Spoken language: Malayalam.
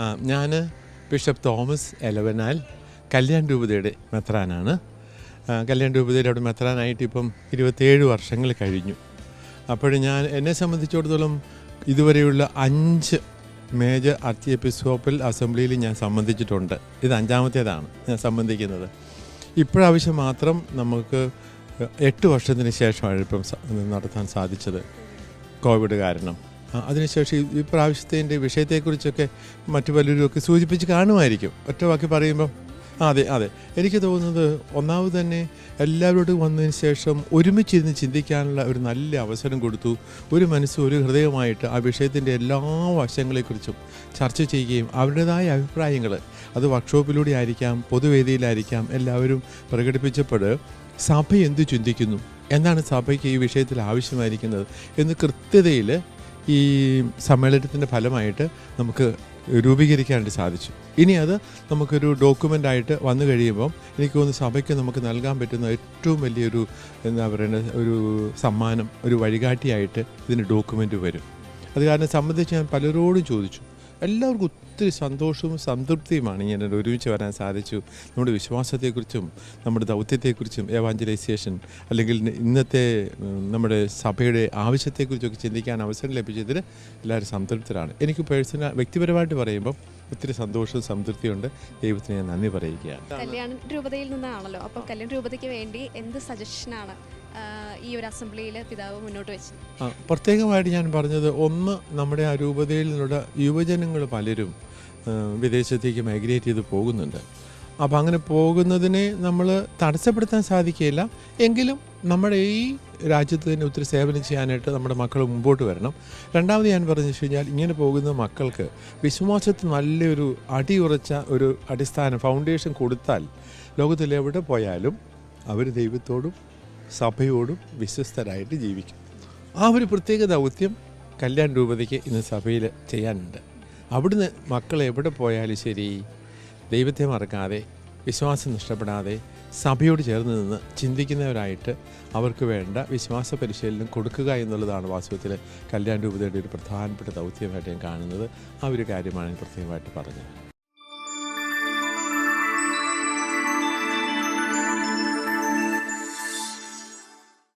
ഞാൻ ബിഷപ്പ് തോമസ് എലവനാൽ കല്യാൺ രൂപതയുടെ മെത്രാനാണ്. കല്യാൺ രൂപതയുടെ അവിടെ മെത്രാനായിട്ട് ഇപ്പം ഇരുപത്തേഴ് വർഷങ്ങൾ കഴിഞ്ഞു. അപ്പോൾ ഞാൻ എന്നെ സംബന്ധിച്ചിടത്തോളം ഇതുവരെയുള്ള അഞ്ച് മേജർ ആർത്തി എപ്പിസ്കോപ്പൽ അസംബ്ലിയിൽ ഞാൻ സംബന്ധിച്ചിട്ടുണ്ട്. ഇത് അഞ്ചാമത്തേതാണ് ഞാൻ സംബന്ധിക്കുന്നത്. ഇപ്പോഴാവശ്യം മാത്രം നമുക്ക് എട്ട് വർഷത്തിന് ശേഷമാണ് ഇപ്പം നടത്താൻ സാധിച്ചത് കോവിഡ് കാരണം. അതിനുശേഷം ഈ- പ്രാവശ്യത്തിന്റെ വിഷയത്തെക്കുറിച്ചൊക്കെ മറ്റു പലരും ഒക്കെ സൂചിപ്പിച്ച് കാണുമായിരിക്കും. ഒറ്റ വാക്കി പറയുമ്പം അതെ അതെ. എനിക്ക് തോന്നുന്നത് ഒന്നാമത് തന്നെ എല്ലാവരോടും വന്നതിന് ശേഷം ഒരുമിച്ചിരുന്ന് ചിന്തിക്കാനുള്ള ഒരു നല്ല അവസരം കൊടുത്തു. ഒരു മനസ്സ് ഒരു ഹൃദയമായിട്ട് ആ വിഷയത്തിന്റെ എല്ലാ വശങ്ങളെക്കുറിച്ചും ചർച്ച ചെയ്യുകയും അവരുടേതായ അഭിപ്രായങ്ങൾ അത് വർക്ക്ഷോപ്പിലൂടെ ആയിരിക്കാം പൊതുവേദിയിലായിരിക്കാം എല്ലാവരും പ്രകടിപ്പിച്ചപ്പോൾ സഭ എന്ത് ചിന്തിക്കുന്നു എന്താണ് സഭയ്ക്ക് ഈ വിഷയത്തിൽ ആവശ്യമായിരിക്കുന്നത് എന്ന് കൃത്യതയിൽ ഈ സമ്മേളനത്തിന്റെ ഫലമായിട്ട് നമുക്ക് രൂപീകരിക്കാനായിട്ട് സാധിച്ചു. ഇനി അത് നമുക്കൊരു ഡോക്യുമെന്റ് ആയിട്ട് വന്നു കഴിയുമ്പം എനിക്ക് തോന്നുന്നു സഭയ്ക്ക് നമുക്ക് നൽകാൻ പറ്റുന്ന ഏറ്റവും വലിയൊരു എന്താ പറയുന്നത് ഒരു സമ്മാനം ഒരു വഴികാട്ടിയായിട്ട് ഇതിന് ഡോക്യുമെന്റ് വരും. അത് കാരണം സംബന്ധിച്ച് ഞാൻ പലരോടും ചോദിച്ചു. എല്ലാവർക്കും ഒത്തിരി സന്തോഷവും സംതൃപ്തിയുമാണ് ഇങ്ങനെ ഒരുമിച്ച് വരാൻ സാധിച്ചു. നമ്മുടെ വിശ്വാസത്തെക്കുറിച്ചും നമ്മുടെ ദൗത്യത്തെക്കുറിച്ചും ഏവാഞ്ചലൈസേഷൻ അല്ലെങ്കിൽ ഇന്നത്തെ നമ്മുടെ സഭയുടെ ആവശ്യത്തെക്കുറിച്ചൊക്കെ ചിന്തിക്കാൻ അവസരം ലഭിച്ചതിൽ എല്ലാവരും സംതൃപ്തരാണ്. എനിക്ക് പേഴ്സണൽ വ്യക്തിപരമായിട്ട് പറയുമ്പോൾ ഒത്തിരി സന്തോഷവും സംതൃപ്തിയുണ്ട്. ദൈവത്തിന് ഞാൻ നന്ദി പറയുകയാണ്. കല്യാണ രൂപതയിൽ നിന്നാണല്ലോ. അപ്പോൾ കല്യാണ രൂപതയ്ക്ക് വേണ്ടി എന്ത് സജഷനാണ് ഈ ഒരു അസംബ്ലിയിൽ പിതാവ് മുന്നോട്ട് വെച്ചു. പ്രത്യേകമായിട്ട് ഞാൻ പറഞ്ഞത് ഒന്ന് നമ്മുടെ ആ രൂപതയിൽ നിന്നുള്ള യുവജനങ്ങൾ പലരും വിദേശത്തേക്ക് മൈഗ്രേറ്റ് ചെയ്ത് പോകുന്നുണ്ട്. അപ്പോൾ അങ്ങനെ പോകുന്നതിനെ നമ്മൾ തടസ്സപ്പെടുത്താൻ സാധിക്കില്ല എങ്കിലും നമ്മുടെ ഈ രാജ്യത്ത് തന്നെ ഒത്തിരി സേവനം ചെയ്യാനായിട്ട് നമ്മുടെ മക്കൾ മുമ്പോട്ട് വരണം. രണ്ടാമത് ഞാൻ പറഞ്ഞു വെച്ച് കഴിഞ്ഞാൽ ഇങ്ങനെ പോകുന്ന മക്കൾക്ക് വിശ്വാസത്തിൽ നല്ലൊരു അടിയുറച്ച ഒരു അടിസ്ഥാന ഫൗണ്ടേഷൻ കൊടുത്താൽ ലോകത്തിലെവിടെ പോയാലും അവർ ദൈവത്തോടും സഭയോടും വിശ്വസ്തരായിട്ട് ജീവിക്കും. ആ ഒരു പ്രത്യേക ദൗത്യം കല്യാൺ രൂപതയ്ക്ക് ഇന്ന് സഭയിൽ ചെയ്യാനുണ്ട്. അവിടുന്ന് മക്കൾ എവിടെ പോയാലും ശരി ദൈവത്തെ മറക്കാതെ വിശ്വാസം നഷ്ടപ്പെടാതെ സഭയോട് ചേർന്ന് നിന്ന് ചിന്തിക്കുന്നവരായിട്ട് അവർക്ക് വേണ്ട വിശ്വാസ പരിശീലനം കൊടുക്കുക എന്നുള്ളതാണ് വാസ്തവത്തിൽ കല്യാൺ രൂപതയുടെ ഒരു പ്രധാനപ്പെട്ട ദൗത്യമായിട്ട് ഞാൻ കാണുന്നത്. ആ ഒരു കാര്യമാണ് ഞാൻ പ്രത്യേകമായിട്ട് പറഞ്ഞത്.